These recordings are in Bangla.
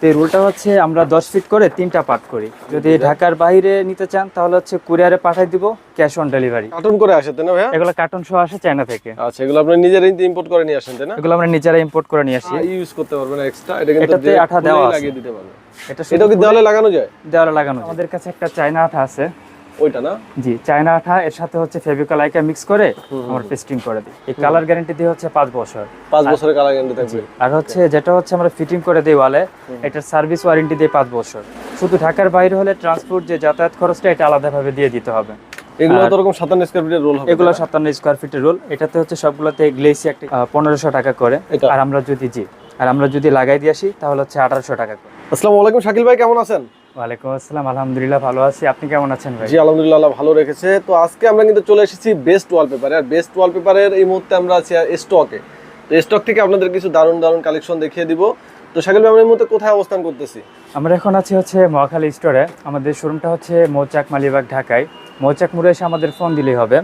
তো এই রোলটা হচ্ছে আমরা দশ ফিট করে তিনটা পার্ট করি। যদি ঢাকার বাইরে নিতে চান তাহলে হচ্ছে কুরিয়ারে পাঠাই দিব ক্যাশ অন ডেলিভারি কার্টুন করে আসে তাই না ভাই এগুলো কার্টন সহ আসে চায়না থেকে। আচ্ছা এগুলো আপনি নিজেরাই ইম্পোর্ট করে নিয়ে আসেন তাই না? এগুলো আমরা নিজেরা ইম্পোর্ট করে নিয়ে আসি। ইউজ করতে পারবেন এক্সট্রা এটা কিন্তু এটাতে আঠা দেওয়া। লাগিয়ে দিতে পারবেন। এটা এটাও কি দেওয়ালে লাগানো যায়? দেওয়ালে লাগানো যায়। আমাদের কাছে একটা চায়না আঠা আছে। ওইটা না? জি চায়না আঠা এর সাথে হচ্ছে ফেভিকল আইকা মিক্স করে আমরা পেস্টিং করে দিই। এই কালার গ্যারান্টি দিয়ে হচ্ছে বছর। বছরের কালার গ্যারান্টি থাকবে। আর হচ্ছে যেটা হচ্ছে আমরা ফিটিং করে দিই ওয়ালে এটার সার্ভিস ওয়ারেন্টি দিয়ে বছর। শুধু ঢাকার বাইরে হলে ট্রান্সপোর্ট যে যাতায়াত খরচটা এটা আলাদাভাবে দিয়ে দিতে হবে। এগুলো তো ওরকম সাতান্ন স্কোয়ার ফিটের রোল হবে এগুলো সাতান্ন স্কোয়ার ফিটের রোল এটাতে হচ্ছে সবগুলোতে গ্লেসি একটা পনেরোশো টাকা করে। আর আমরা যদি জি আর আমরা যদি লাগাই দিয়ে আসি তাহলে হচ্ছে আঠারোশো টাকা করে। আসসালামু আলাইকুম শাকিল ভাই কেমন আছেন? ওয়ালাইকুম আসসালাম আলহামদুলিল্লাহ ভালো আছি। আপনি কেমন আছেন ভাই? জি আলহামদুলিল্লাহ ভালো রেখেছে। তো আজকে আমরা কিন্তু চলে এসেছি বেস্ট ওয়ালপেপারে আর বেস্ট ওয়ালপেপারের এই মুহূর্তে আমরা আছি স্টকে তো স্টক থেকে আপনাদের কিছু দারুণ দারুণ কালেকশন দেখিয়ে দিব। তো শাকিল ভাই আমরা এই মুহূর্তে কোথায় অবস্থান করতেছি? আমরা এখন আছি হচ্ছে মহাখালী স্টোরে আমাদের শোরুমটা হচ্ছে মৌচাক মালিবাগ ঢাকায়। মৌচাক মোড়ে এসে আমাদের ফোন দিলেই হবে।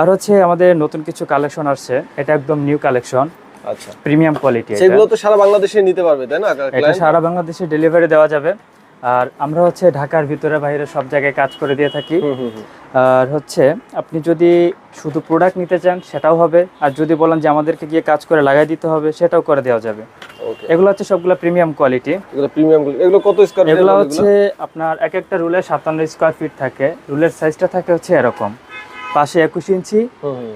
আর হচ্ছে আমাদের নতুন কিছু কালেকশন আসছে। এটা একদম নিউ কালেকশন আচ্ছা। প্রিমিয়াম কোয়ালিটি সেগুলো তো সারা বাংলাদেশে নিতে পারবে তাই না? এটা সারা বাংলাদেশে ডেলিভারি দেওয়া যাবে। আর আমরা হচ্ছে ঢাকার ভিতরে বাইরে সব জায়গায় কাজ করে দিয়ে থাকি। আর হচ্ছে আপনি যদি শুধু প্রোডাক্ট নিতে চান সেটাও হবে। আর যদি বলেন যে আমাদেরকে গিয়ে কাজ করে লাগাই দিতে হবে সেটাও করে দেওয়া যাবে। এগুলো হচ্ছে সবগুলো প্রিমিয়াম কোয়ালিটি এগুলো প্রিমিয়াম এগুলো কত স্কোয়ার এগুলো হচ্ছে আপনার এক একটা রুলের সাতান্ন স্কোয়ার ফিট থাকে। রুলের সাইজটা থাকে হচ্ছে এরকম। পাশে একুশ ইঞ্চি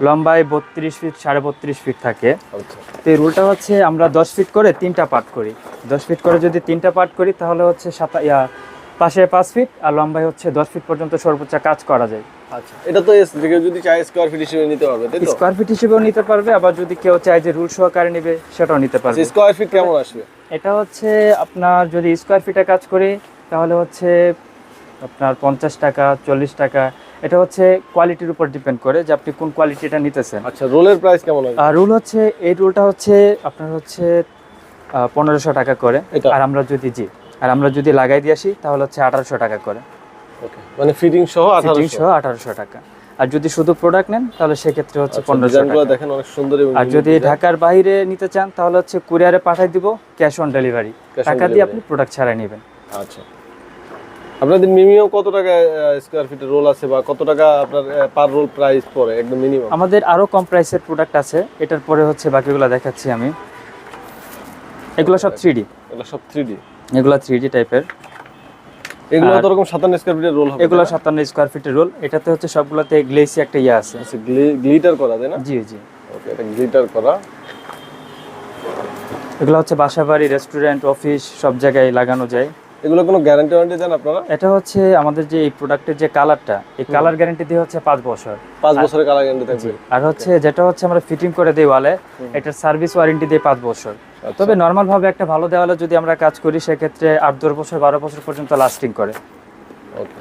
লম্বায় বত্রিশ ফিট সাড়ে বত্রিশ ফিট থাকে। আচ্ছা। তো এই রুলটা হচ্ছে আমরা দশ ফিট করে তিনটা পার্ট করি। দশ ফিট করে যদি তিনটা পার্ট করি তাহলে হচ্ছে সাতা পাশে পাঁচ ফিট আর লম্বায় হচ্ছে দশ ফিট পর্যন্ত সর্বোচ্চ কাজ করা যায়। আচ্ছা এটা তো যদি চায় স্কোয়ার ফিট হিসেবে নিতে পারবে স্কোয়ার ফিট হিসেবেও নিতে পারবে আবার যদি কেউ চায় যে রুল সহকারে নেবে সেটাও নিতে পারবে। স্কোয়ার ফিট কেমন আসবে? এটা হচ্ছে আপনার যদি স্কোয়ার ফিটে কাজ করি তাহলে হচ্ছে আপনার পঞ্চাশ টাকা চল্লিশ টাকা এটা হচ্ছে কোয়ালিটির উপর ডিপেন্ড করে যে আপনি কোন কোয়ালিটিটা নিতেছেন। আচ্ছা রোলের প্রাইস কেমন হবে? আর রুল হচ্ছে এই রুলটা হচ্ছে আপনার হচ্ছে পনেরোশো টাকা করে। আর আমরা যদি জি আর আমরা যদি লাগাই দিয়ে আসি তাহলে হচ্ছে আঠারোশো টাকা করে। ওকে মানে ফিটিং সহ ফিটিং 1800 সহ আঠারোশো টাকা। আর যদি শুধু প্রোডাক্ট নেন তাহলে সেক্ষেত্রে হচ্ছে আচ্ছা, পনেরোশো দেখেন অনেক সুন্দর আর যদি ঢাকার বাইরে নিতে চান তাহলে হচ্ছে কুরিয়ারে পাঠাই দিব ক্যাশ অন ডেলিভারি টাকা দিয়ে আপনি প্রোডাক্ট ছাড়াই নেবেন। আচ্ছা। আপনাদের মিনিমাম কত টাকা স্কোয়ার ফিটের রোল আছে বা কত টাকা আপনার পার রোল প্রাইস পড়ে একদম মিনিমাম আমাদের আরও কম প্রাইসের প্রোডাক্ট আছে এটার পরে হচ্ছে বাকিগুলো দেখাচ্ছি আমি। এগুলো সব থ্রি ডি এগুলো সব থ্রি ডি এগুলো থ্রি ডি টাইপের এগুলো তো ওরকম সাতান্ন স্কোয়ার ফিটের রোল হবে? এগুলো সাতান্ন স্কোয়ার ফিটের রোল এটাতে হচ্ছে সবগুলোতে গ্লেসি একটা ইয়ে আছে। আচ্ছা গ্লিটার করা তাই না? জি জি। ওকে এটা গ্লিটার করা। এগুলো হচ্ছে বাসা বাড়ি রেস্টুরেন্ট অফিস সব জায়গায় লাগানো যায়। এগুলো কোনো গ্যারান্টি ওয়ারেন্টি দেন আপনারা? এটা হচ্ছে আমাদের যে এই প্রোডাক্টের যে কালারটা এই কালার গ্যারান্টি দিয়ে হচ্ছে পাঁচ বছর। পাঁচ বছরের কালার গ্যারান্টি থাকবে। আর হচ্ছে যেটা হচ্ছে আমরা ফিটিং করে দিই ওয়ালে এটার সার্ভিস ওয়ারেন্টি দিয়ে পাঁচ বছর। আচ্ছা। তবে নরমাল ভাবে একটা ভালো দেওয়ালে যদি আমরা কাজ করি সেক্ষেত্রে আট দশ বছর বারো বছর পর্যন্ত লাস্টিং করে। ওকে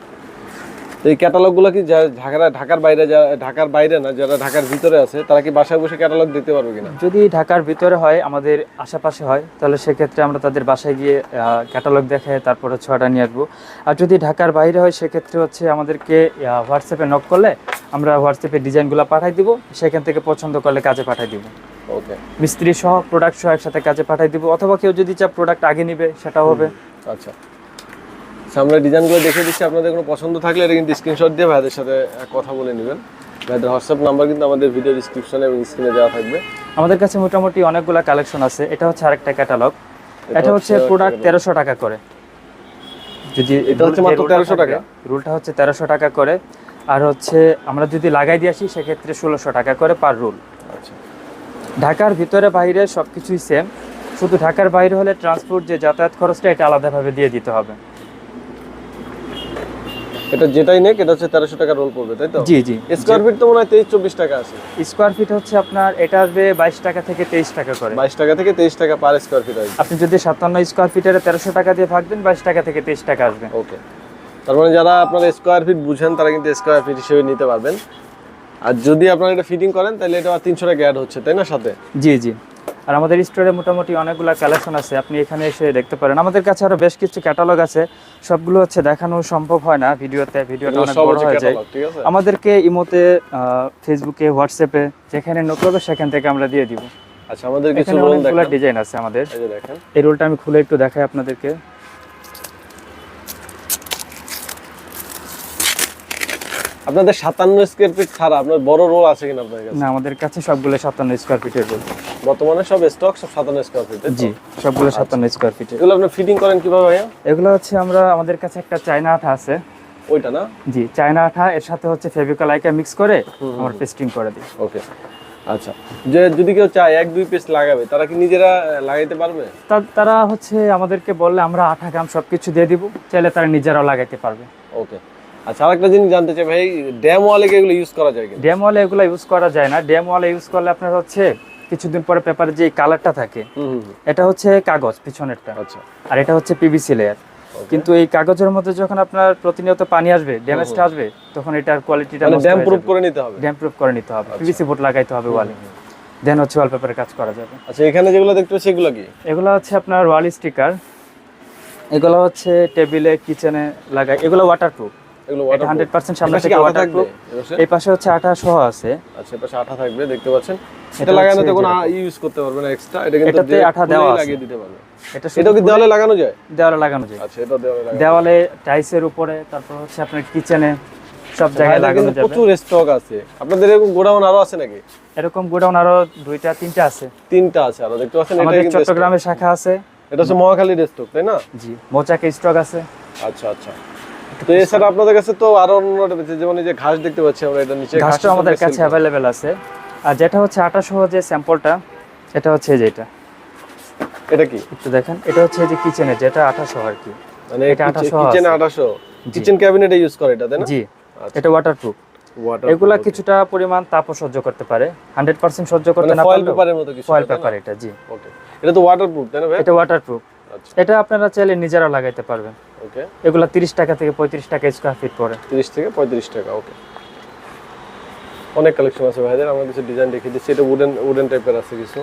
এই ক্যাটালগগুলো কি যা- ঢাকার ঢাকার বাইরে যারা ঢাকার বাইরে না যারা ঢাকার ভিতরে আছে তারা কি বাসায় বসে ক্যাটালগ দিতে পারবে কিনা? যদি ঢাকার ভিতরে হয় আমাদের আশেপাশে হয় তাহলে সেক্ষেত্রে আমরা তাদের বাসায় গিয়ে ক্যাটালগ দেখে তারপরে ছটা নিয়ে আসব। আর যদি ঢাকার বাইরে হয় সেক্ষেত্রে হচ্ছে আমাদেরকে হোয়াটসঅ্যাপে নক করলে আমরা হোয়াটসঅ্যাপে ডিজাইনগুলো পাঠাই দিব সেখান থেকে পছন্দ করলে কাজে পাঠাই দিব। ওকে মিস্ত্রি সহ প্রোডাক্ট সহ একসাথে কাজে পাঠাই দিব অথবা কেউ যদি চায় প্রোডাক্ট আগে নিবে সেটাও হবে। আচ্ছা, আমরা ডিজাইনগুলো দেখে দিচ্ছি। আপনাদের কোনো পছন্দ থাকলে এটা কিন্তু স্ক্রিনশট দিয়ে ভাইদের সাথে কথা বলে নেবেন। ভাইদের হোয়াটসঅ্যাপ নাম্বার কিন্তু আমাদের ভিডিও ডিসক্রিপশনে এবং স্ক্রিনে দেওয়া থাকবে। আমাদের কাছে মোটামুটি অনেকগুলো কালেকশন আছে। এটা হচ্ছে আরেকটা ক্যাটালগ এটা হচ্ছে প্রোডাক্ট তেরোশো টাকা করে। যদি এটা হচ্ছে মাত্র 1300 টাকা? রুলটা হচ্ছে তেরোশো টাকা করে। আর হচ্ছে আমরা যদি লাগাই দিয়ে আসি সেক্ষেত্রে ষোলোশো টাকা করে পার রুল আচ্ছা। ঢাকার ভিতরে বাইরে সব কিছুই সেম শুধু ঢাকার বাইরে হলে ট্রান্সপোর্ট যে যাতায়াত খরচটা এটা আলাদাভাবে দিয়ে দিতে হবে। এটা যেটাই নেক এটা হচ্ছে তেরোশো টাকা রোল পড়বে তাই তো? জি জি। স্কোয়ার ফিট তো মনে হয় তেইশ চব্বিশ টাকা আছে। স্কোয়ার ফিট হচ্ছে আপনার এটা আসবে বাইশ টাকা থেকে তেইশ টাকা করে। বাইশ টাকা থেকে তেইশ টাকা পার স্কোয়ার ফিট আসবে। আপনি যদি সাতান্ন স্কোয়ার ফিটের তেরোশো টাকা দিয়ে ভাগ দেন বাইশ টাকা থেকে তেইশ টাকা আসবে। ওকে। তার মানে যারা আপনারা স্কোয়ার ফিট বুঝেন তারা কিন্তু স্কোয়ার ফিট হিসেবে নিতে পারবেন। আর যদি আপনারা এটা ফিটিং করেন তাহলে এটা তিনশো টাকা অ্যাড হচ্ছে তাই না সাথে? জি জি। আর আমাদের স্টোরে মোটামুটি অনেকগুলো কালেকশন আছে আপনি এখানে এসে দেখতে পারেন। আমাদের কাছে আরও বেশ কিছু ক্যাটালগ আছে সবগুলো হচ্ছে দেখানো সম্ভব হয় না ভিডিওতে ভিডিওটা অনেক বড় হয়ে যায়। আমাদেরকে ইমোতে ফেসবুকে হোয়াটসঅ্যাপে যেখানে নোট করবে সেখান থেকে আমরা দিয়ে দিব। আচ্ছা আমাদের কিছু রোল ডিজাইন আছে আমাদের। এই দেখেন। এই রোলটা আমি খুলে একটু দেখাই আপনাদেরকে। আপনাদের সাতান্ন স্কোয়ার ফিট ছাড়া আপনার বড় রোল আছে কিনা আপনার কাছে? না আমাদের কাছে সবগুলো সাতান্ন স্কোয়ার ফিটের রোল বর্তমানে সব স্টক সব সাতান্ন স্কোয়ার ফিট জি সবগুলো সাতান্ন স্কোয়ার ফিট এগুলো আপনি ফিটিং করেন কীভাবে ভাইয়া? এগুলো হচ্ছে আমরা আমাদের কাছে একটা চায়না আঠা আছে। ওইটা না? জি চায়না আঠা এর সাথে হচ্ছে ফেভিকল আইকা মিক্স করে আমরা পেস্টিং করে দিই। ওকে আচ্ছা। যে যদি কেউ চায় এক দুই পিস লাগাবে তারা কি নিজেরা লাগাইতে পারবে? তারা হচ্ছে আমাদেরকে বললে আমরা আঠা গ্রাম সব কিছু দিয়ে দিব চাইলে তারা নিজেরাও লাগাইতে পারবে। ওকে আচ্ছা আরেকটা জিনিস জানতে চাই ভাই ড্যাম ওয়ালে এগুলো ইউজ করা যায় কিনা? ড্যাম ওয়ালে এগুলো ইউজ করা যায় না। ড্যাম ওয়ালে ইউজ করলে আপনার হচ্ছে কিছুদিন পরে পেপারে যে কালারটা থাকে। এটা হচ্ছে কাগজ পিছনেরটা। আচ্ছা। আর এটা হচ্ছে পিভিসি লেয়ার কিন্তু এই কাগজের মধ্যে যখন আপনার প্রতিনিয়ত পানি আসবে ড্যামেজটা আসবে তখন এটার কোয়ালিটিটা ড্যাম প্রুফ করে নিতে হবে। ড্যাম প্রুফ করে নিতে হবে। পিভিসি বোর্ড লাগাইতে হবে ওয়ালে দেন হচ্ছে ওয়ালপেপারে কাজ করা যাবে। আচ্ছা এখানে যেগুলো দেখতে পাচ্ছি এগুলো কি? এগুলো হচ্ছে আপনার ওয়াল স্টিকার এগুলো হচ্ছে টেবিলে কিচেনে লাগাই এগুলো ওয়াটারপ্রুফ এগুলো এটা হান্ড্রেড পার্সেন্ট সামনে থেকে ওয়াটারপ্রুফ এই পাশে হচ্ছে আঠা সহ আছে। আচ্ছা এপাশে আঠা থাকবে দেখতে পাচ্ছেন। এটা এটা লাগানোতে কোনো ইউজ করতে পারবে এক্সট্রা এটা কিন্তু এটাতে আঠা দেওয়া আছে। লাগিয়ে দিতে পারবে এটা এটাও কি দেওয়ালে লাগানো যায়? দেওয়ালে লাগানো যায়। আচ্ছা এটা দেওয়ালে লাগানো দেওয়ালে টাইলসের উপরে তারপর হচ্ছে আপনার কিচেনে সব জায়গায় ভাইদের লাগানো যাবে। প্রচুর স্টক আছে। আপনাদের এরকম গোডাউন আরও আছে নাকি? এরকম গোডাউন আরও দুইটা তিনটা আছে। তিনটা আছে আরও দেখতে পাচ্ছেন এটা কিন্তু চট্টগ্রামের শাখা আছে। এটা হচ্ছে মহাখালীর স্টক তাই না? জি মোচাকে স্টক আছে। আচ্ছা আচ্ছা। তো এছাড়া আপনাদের কাছে তো আরও অন্য যেমন এই যে ঘাস দেখতে পাচ্ছি আমরা এটা নিচে ঘাসটা আমাদের কাছে অ্যাভেলেবেল আছে। আর যেটা হচ্ছে আটা সহ যে স্যাম্পলটা এটা হচ্ছে এই যে এটা। কি? একটু দেখেন এটা হচ্ছে যে কিচেনে যেটা আটা সহ আর কি। মানে এটা 2800 কিচেনে আছে। 2800 কিচেন ক্যাবিনেটে ইউজ করে এটা তাই না? জি। আচ্ছা। এটা ওয়াটারপ্রুফ এগুলা কিছুটা পরিমাণ তাপও সহ্য করতে পারে। হান্ড্রেড পার্সেন্ট সহ্য করতে মানে না ফয়েল পেপারের মতো কিছু ফয়েল পেপার এটা জি। ওকে এটা তো ওয়াটারপ্রুফ তাই না ভাই? এটা ওয়াটারপ্রুফ আচ্ছা। এটা আপনারা চাইলে নিজেরা লাগাইতে পারবেন। ওকে এগুলা তিরিশ টাকা থেকে পঁয়ত্রিশ টাকা স্কোয়ার ফিট পড়ে। 30 থেকে 35 টাকা ওকে অনেক কালেকশন আছে ভাইদের আমরা কিছু ডিজাইন দেখিয়ে দিচ্ছি। এটা উডেন উডেন টাইপের আছে কিছু।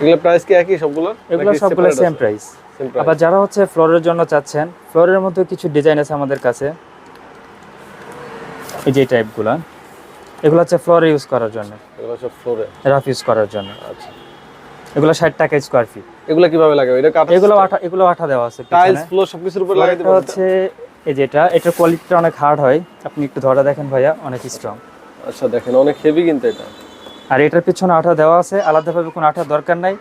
এগুলো প্রাইস কি একই সবগুলো এগুলো সবগুলো সেম প্রাইস আবার যারা হচ্ছে ফ্লোরের জন্য চাচ্ছেন ফ্লোরের মধ্যে কিছু ডিজাইন আছে আমাদের কাছে। এই যে টাইপগুলা এগুলো হচ্ছে ফ্লোরে ইউজ করার জন্য। এগুলো সব ফ্লোরে রাফ ইউজ করার জন্য। আচ্ছা। এগুলো ষাট টাকা স্কয়ার ফিট এগুলো কীভাবে লাগাবে? এটা কাটা এগুলো আঠা এগুলো আঠা দেওয়া আছে টাইলস। ফ্লোর সবকিছুর উপর লাগাই দিতে হচ্ছে এই যেটা এটার কোয়ালিটিটা অনেক হার্ড হয়। আপনি একটু ধরা দেখেন ভাইয়া অনেক স্ট্রং আচ্ছা দেখেন অনেক হেভি কিন্তু এটা। আর এটার পিছনে আঠা দেওয়া আছে। আলাদাভাবে কোনো আঠা দরকার নাই।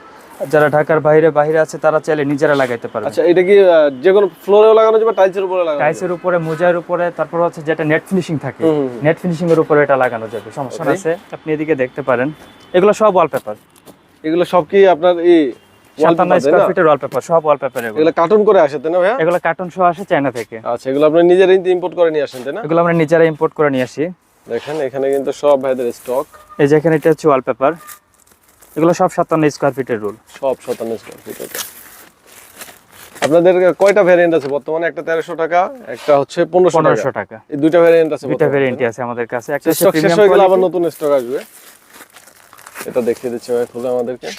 যারা ঢাকার বাইরে বাইরে আছে তারা চাইলে নিজেরা লাগাইতে পারবে। আচ্ছা এটা কি যে কোনো ফ্লোরেও লাগানো যাবে টাইলসের উপরে লাগানো যাবে? টাইসের উপরে মোজার উপরে তারপর হচ্ছে যেটা নেট ফিনিশিং থাকে। নেট ফিনিশিং এর উপরে এটা লাগানো যাবে। সমস্যা. আছে আপনি এদিকে দেখতে পারেন। এগুলো সব ওয়ালপেপার এগুলো সব কি আপনার এই সাতান্ন wallpaper, তাই স্কোয়ার ওয়ালপেপার সব ওয়ালপেপার এগুলো। এগুলো কার্টুন করে আসে তাই না ভাইয়া? এগুলো কার্টুন সহ আসে চায়না থেকে। আচ্ছা এগুলো আপনি নিজেরাই ইম্পোর্ট করে নিয়ে আসেন তাই না? এগুলো আমরা নিজেরা ইম্পোর্ট করে নিয়ে আসি। দেখেন এখানে কিন্তু সব ভাইদের স্টক এই যে এখানে এটা হচ্ছে ওয়ালপেপার এগুলো সব সাতান্ন স্কোয়ার ফিটের রুল সব শতাংশ স্কোয়ার ফিট আপনাদের কয়টা ভ্যারিয়েন্ট আছে? বর্তমানে একটা তেরোশো টাকা একটা হচ্ছে পনেরোশো পনেরোশো টাকা। টাকা এই দুইটা ভ্যারিয়েন্ট আছে দুইটা ভ্যারিয়েন্টই আছে আমাদের কাছে। একটা স্টক শেষ হয়ে গেলে আবার নতুন স্টক আসবে। এটা দেখিয়ে দিচ্ছি ভাই খুলে আমাদেরকে।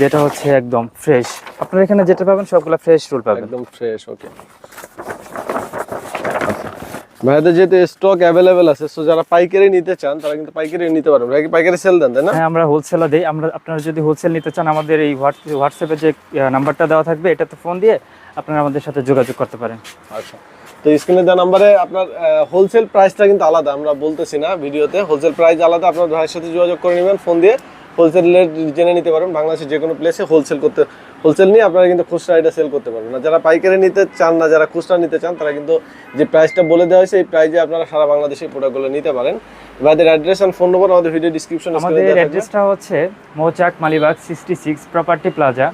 যেটা হচ্ছে একদম ফ্রেশ আপনারা এখানে যেটা পাবেন সবগুলো ফ্রেশ রুল পাবেন। একদম ফ্রেশ ওকে ভাইদের যেহেতু স্টক অ্যাভেলেবেল আছে সো যারা পাইকারি নিতে চান তারা কিন্তু পাইকারি নিতে পারবেন ভাই পাইকারি সেল দেন তাই না? হ্যাঁ আমরা হোলসেলও দিই। আমরা আপনারা যদি হোলসেল নিতে চান আমাদের এই হোয়াটসঅ্যাপে যে নাম্বারটা দেওয়া থাকবে এটাতে ফোন দিয়ে আপনারা আমাদের সাথে যোগাযোগ করতে পারেন। আচ্ছা। তো স্ক্রিনে দেওয়া নাম্বারে আপনার হোলসেল প্রাইসটা কিন্তু আলাদা আমরা বলতেছি না ভিডিওতে। হোলসেল প্রাইস আলাদা আপনার ভাইয়ের সাথে যোগাযোগ করে নেবেন ফোন দিয়ে। হোলসেল রেট জেনে নিতে পারেন বাংলাদেশের যে কোনো প্লেসে হোলসেল করতে হোলসেল নিয়ে আপনারা কিন্তু খুচরা এটা সেল করতে পারবেন। না যারা পাইকারি নিতে চান না যারা খুচরা নিতে চান তারা কিন্তু যে প্রাইসটা বলে দেওয়া হয়েছে এই প্রাইসে আপনারা সারা বাংলাদেশে প্রোডাক্টগুলো নিতে পারেন। ভাইদের অ্যাড্রেস অ্যান্ড ফোন নম্বর আমাদের ভিডিও ডিসক্রিপশন আমাদের অ্যাড্রেসটা হচ্ছে Mouchak Malibagh sixty six property plaza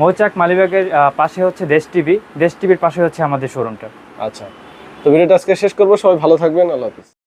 Mouchak মালিবাগের পাশে হচ্ছে দেশ টিভি। দেশ টিভির পাশে হচ্ছে আমাদের শোরুমটা আচ্ছা। তো ভিডিওটা আজকে শেষ করব। সবাই ভালো থাকবেন। আল্লাহ হাফিজ।